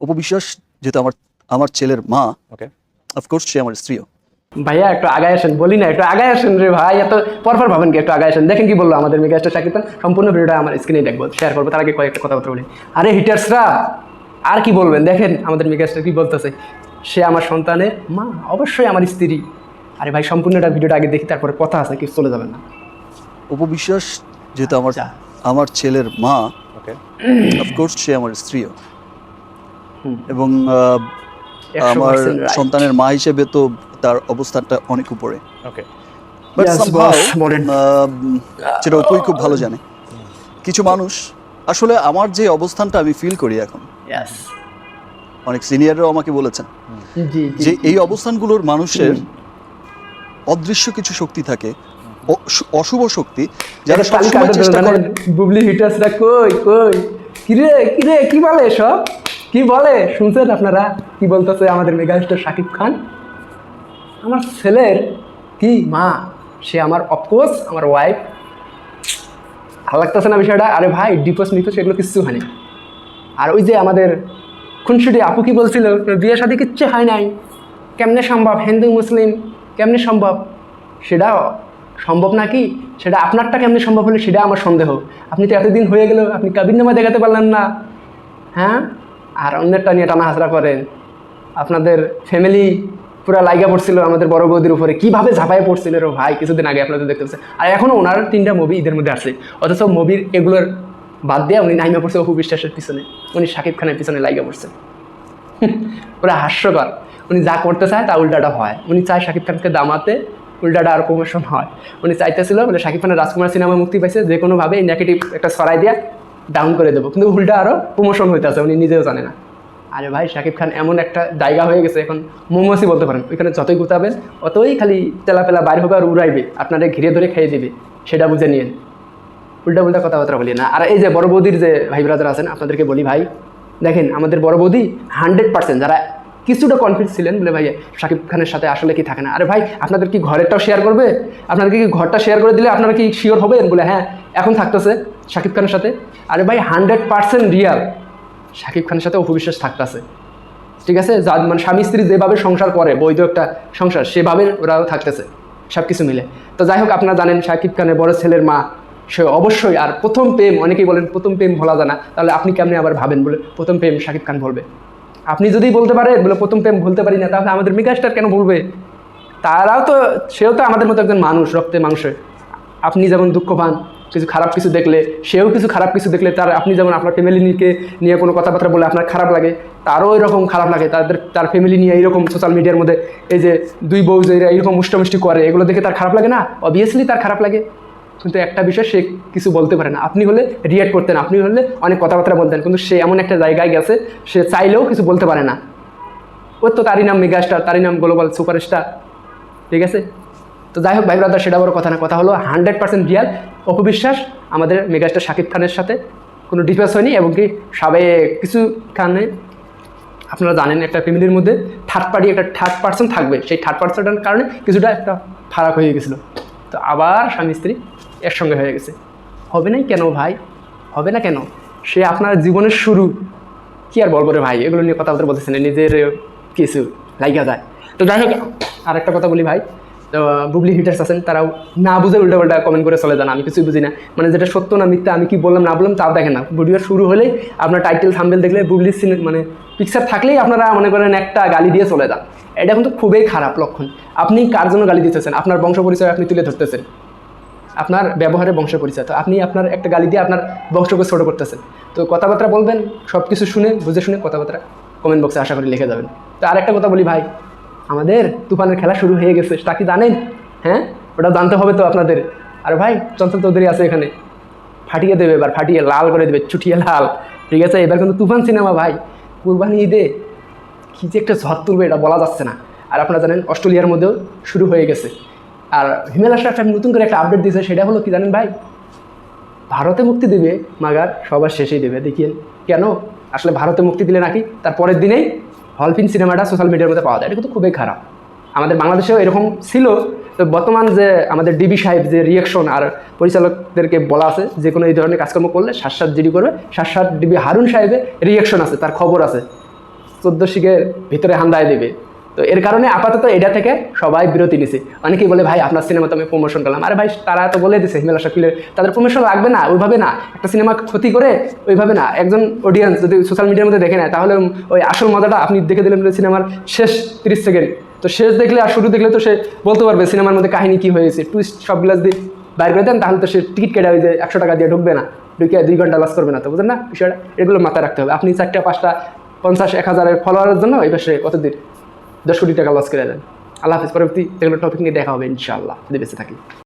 উপবিশ্বাস যেহেতু আমার আমার ছেলের মা ওকে অফকোর্স সে আমার স্ত্রীও। ভাইয়া একটু আগায় আসেন বলি না একটু আগায় আসেন রে ভাই এত পরপর ভাবেন কি একটু আগায় আসেন। দেখেন কি বলল আমাদের মেগাস্টার শাকিব খান সম্পূর্ণ ভিডিওটা আমার স্ক্রিনে দেখব শেয়ার করব তার আগে কয়েকটা কথা বলি। আরে হিটার্সরা আর কি বলবেন? দেখেন আমাদের মেগাস্টার কি বলতেছে। সে আমার সন্তানের মা অবশ্যই আমার স্ত্রী। আরে ভাই সম্পূর্ণটা ভিডিওটা আগে দেখি তারপরে কথা আছে কি চলে যাবেন না। উপবিশ্বাস যেহেতু আমার আচ্ছা। আমার ছেলের মা ওকে অফকোর্স সে আমার স্ত্রীও। এবং আমার সন্তানের মা হিসেবে তো তার অবস্থানটা অনেক উপরে। ওকে বাট যেটা অপুই খুব ভালো জানে। কিছু মানুষ আসলে আমার যে অবস্থানটা আমি ফিল করি এখন অনেক সিনিয়ররাও আমাকে বলেছেন যে এই অবস্থানগুলোর মানুষের অদৃশ্য কিছু শক্তি থাকে অশুভ শক্তি যারা সবসময় চেষ্টা করে জানেন, বুবলি হিটার্সরা কই কই? কিরে কিরে কি বলে সব কি বলে? শুনছেন আপনারা? কি বলতেছে আমাদের মেগাস্টার শাকিব খান? আমার ছেলের কি মা? সে আমার অফকোর্স আমার ওয়াইফ ভালো লাগতেছে না বিষয়টা? আরে ভাই ডিপোজ মিপোজ সেগুলো কিচ্ছু হয়নি আর ওই যে আমাদের খুনসুটি আপু কি বলছিল? বিয়ে শাদী কিচ্ছু হয় নাই। কেমনে সম্ভব? হিন্দু, মুসলিম, কেমনে সম্ভব? সেটা সম্ভব নাকি সেটা আপনারটা কেমনে সম্ভব হলে সেটা আমার সন্দেহ। আপনি তো এতদিন হয়ে গেল, আপনি কাবিননামা দেখাতে পারলেন না। হ্যাঁ? আর অন্যেরটা নিয়ে টানা হাজরা করেন। আপনাদের ফ্যামিলি পুরা লাইগা পড়ছিল আমাদের বড় বৌদির উপরে। কীভাবে ঝাঁপায় পড়ছিল রে ভাই? কিছুদিন আগে আপনাদের দেখতে পাচ্ছেন। আর এখনও ওনার তিনটা মুভি ঈদের মধ্যে আসছে। অথচ মুভির এগুলোর বাদ দিয়ে উনি নাইমা পড়ছে অপু বিশ্বাসের পিছনে। উনি শাকিব খানের পিছনে লাইগা পড়ছেন পুরো হাস্যকর। উনি যা করতে চায় তা উল্টাটা হয়। উনি চায় শাকিব খানকে দামাতে উল্টাটা আর প্রমোশন হয়। উনি চাইতেছিল বলে শাকিব খানের রাজকুমার সিনেমা মুক্তি পাইছে। যে কোনোভাবে নেগেটিভ একটা সরাই দিয়া ডাউন করে দেবো। কিন্তু উল্টা আরও প্রমোশন হইতেছে উনি নিজেও জানে না। আরে ভাই, শাকিব খান এমন একটা জায়গা হয়ে গেছে, এখন মোমোসই বলতে পারেন। ওইখানে যতই গুতাবেন অতই খালি তেলা পেলা বাইরে হবে আর উড়াইবে, আপনারা ঘিরে ধরে খেয়ে দিবে, সেটা বুঝে নিন উল্টা উল্টা কথাবার্তা বলি না। আর এই যে বড় বৌদির যে ভাই ব্রাদার আছেন, আপনাদেরকে বলি ভাই, দেখেন আমাদের বড় বৌদি হান্ড্রেড পার্সেন্ট যারা কিছুটা কনফিডেন্স ছিলেন বলে ভাই, শাকিব খানের সাথে আসলে কি থাকে না। আরে ভাই, আপনাদের কি ঘরেরটাও শেয়ার করবে? আপনাদেরকে কি ঘরটা শেয়ার করে দিলে আপনারা কি শিওর হবেন? বলে হ্যাঁ এখন থাকতেছে। শাকিব খানের সাথে? আরে ভাই হান্ড্রেড পার্সেন্ট রিয়াল শাকিব খানের সাথে অপবিশ্বাস থাকতেছে। ঠিক আছে? যা মানে স্বামী স্ত্রী যেভাবে সংসার করে, বৈধ একটা সংসার, সেভাবে ওরাও থাকতেছে সব কিছু মিলে। তো যাই হোক, আপনারা জানেন শাকিব খানের বড় ছেলের মা, সে অবশ্যই, আর প্রথম প্রেম, অনেকেই বলেন প্রথম প্রেম ভোলা জানা, তাহলে আপনি কেমনি আবার ভাবেন বলে প্রথম প্রেম শাকিব খান বলবে? আপনি যদি বলতে পারেন, বলে প্রথম প্রেম ভুলতে পারি না, তাহলে আমাদের মেগাস্টার কেন বলবে তারাও তো, সেও তো আমাদের মতো একজন মানুষ, রক্তে মাংসে। আপনি যেমন দুঃখ পান কিছু খারাপ কিছু দেখলে, সেও কিছু খারাপ কিছু দেখলে তার, আপনি যেমন আপনার ফ্যামিলি নিয়ে নিয়ে কোনো কথাবার্তা বলে আপনার খারাপ লাগে, তারও এরকম খারাপ লাগে, তাদের, তার ফ্যামিলি নিয়ে এইরকম সোশ্যাল মিডিয়ার মধ্যে এই যে দুই বউ যে এইরকম মুষ্টামুষ্টি করে, এগুলো দেখে তার খারাপ লাগে না? অবভিয়াসলি তার খারাপ লাগে। কিন্তু একটা বিষয় সে কিছু বলতে পারে না। আপনি হলে রিয়াক্ট করতেন, আপনি হলে অনেক কথাবার্তা বলতেন, কিন্তু সে এমন একটা জায়গায় গেছে, সে চাইলেও কিছু বলতে পারে না। ওর তো তারই নাম মেগাস্টার তারই নাম গ্লোবাল সুপারস্টার ঠিক আছে? তো যাই হোক, ভাই ব্রাদার সেটা বড় কথা না, কথা হলো হান্ড্রেড পার্সেন্ট রিয়াল অপবিশ্বাস, আমাদের মেগাস্টার শাকিব খানের সাথে কোনো ডিফারেন্স হয়নি এবং কি সাবে কিছু খানে আপনারা জানেন একটা ফ্যামিলির মধ্যে থার্ড পার্টি একটা থার্ড পার্সন থাকবে, সেই থার্ড পার্সনটার কারণে কিছুটা একটা ফারাক হয়ে গেছিল। তো আবার স্বামী স্ত্রী একসঙ্গে হয়ে গেছে। হবে নাই কেন ভাই? হবে না কেন? সে আপনার জীবনের শুরু, কি আর বলব রে ভাই? এগুলো নিয়ে কথাবার্তা বলতেছেন নিজের কিছু, লাইগা যায়। তো যাই হোক আর একটা কথা বলি ভাই। বুবলি হিটার্স আছেন, তারাও না বুঝে উল্টা উল্টা কমেন্ট করে চলে যান, আমি কিছুই বুঝি না। মানে যেটা সত্য না মিথ্যা, আমি কি বললাম, না বললাম, তাও দেখেন না। ভিডিও শুরু হলেই আপনার টাইটেল থাম্বেল দেখলে বুবলি সিনে মানে পিকচার থাকলেই আপনারা মনে করেন একটা গালি দিয়ে চলে যান। এটা কিন্তু খুবই খারাপ লক্ষণ। আপনি কার জন্য গালি দিতেছেন? আপনার বংশ পরিচয় আপনি তুলে ধরতেছেন। আপনার ব্যবহারে বংশ পরিচয়। তো আপনি আপনার একটা গালি দিয়ে আপনার বংশকে ছোটো করতেছেন। তো কথাবার্তা বলবেন সব কিছু শুনে, বুঝে শুনে কথাবার্তা কমেন্ট বক্সে আশা করি লিখে যাবেন। তো আরেকটা কথা বলি ভাই আমাদের তুফানের খেলা শুরু হয়ে গেছে তা কি জানেন? হ্যাঁ? ওটা জানতে হবে তো আপনাদের। আর ভাই, চঞ্চল চৌধুরী আছে এখানে। ফাটিয়ে দেবে এবার, ফাটিয়ে, লাল করে দেবে, চুটিয়ে লাল। ঠিক আছে? এবার কিন্তু তুফান সিনেমা ভাই, কুরবানি ঈদে কী যে একটা ঝড় তুলবে এটা বলা যাচ্ছে না। আর আপনারা জানেন, অস্ট্রেলিয়ার মধ্যেও শুরু হয়ে গেছে। আর হিমেল আশরাফ একটা নতুন করে একটা আপডেট দিয়েছে, সেটা হলো কি জানেন ভাই? ভারতে মুক্তি দেবে, মাগার, সবার শেষেই দেবে, দেখিয়েন। কেন? আসলে ভারতে মুক্তি দিলে নাকি? তার পরের দিনেই হলফিন সিনেমাটা সোশ্যাল মিডিয়ার মধ্যে পাওয়া যায়। এটা কিন্তু খুবই খারাপ। আমাদের বাংলাদেশেও এরকম ছিল, তো বর্তমান যে আমাদের ডিবি সাহেব যে রিয়াকশন আর পরিচালকদেরকে বলা আছে, যে কোনো এই ধরনের কাজকর্ম করলে সাত সাত জিডি করবে সাত সাত ডিবি হারুন সাহেবের রিয়াকশন আছে, তার খবর আছে। চোদ্দ শিখের ভিতরে হান্দায় দেবে। তো এর কারণে আপাতত এটা থেকে সবাই বিরতি নিছে। অনেকেই বলে, ভাই, আপনার সিনেমা তো আমি প্রমোশন করলাম। আরে ভাই, তারা তো বলে দিছে হিমেলা শাকিলের তাদের প্রমোশন লাগবে না, ওইভাবে না। একটা সিনেমা ক্ষতি করে ওইভাবে না। একজন অডিয়েন্স যদি সোশ্যাল মিডিয়ার মধ্যে দেখে নেয়, তাহলে ওই আসল মজাটা আপনি দেখে দিলেন সিনেমার শেষ তিরিশ সেকেন্ড তো শেষ দেখলে আর শুরু দেখলে তো সে বলতে পারবে সিনেমার মধ্যে কাহিনী কি হয়েছে। টুইস্ট সবগুলো যদি বাইর করে দেন, তাহলে তো সে টিকিট কেটে ওই যে একশো টাকা দিয়ে ঢুকবে না। ঢুকে দুই ঘণ্টা লস করবে না তো, বুঝলেন না? বিষয়টা এগুলো মাথায় রাখতে হবে। আপনি চারটা, পাঁচটা, পঞ্চাশ, এক হাজারের ফলোয়ারের জন্য এই বছরে কতদিন? দশ কোটি টাকা লস করে দেন। আল্লাহ হাফিজ। পরবর্তী এগুলো টপিক নিয়ে দেখা হবে ইনশাআল্লাহ। যদি বেঁচে থাকি।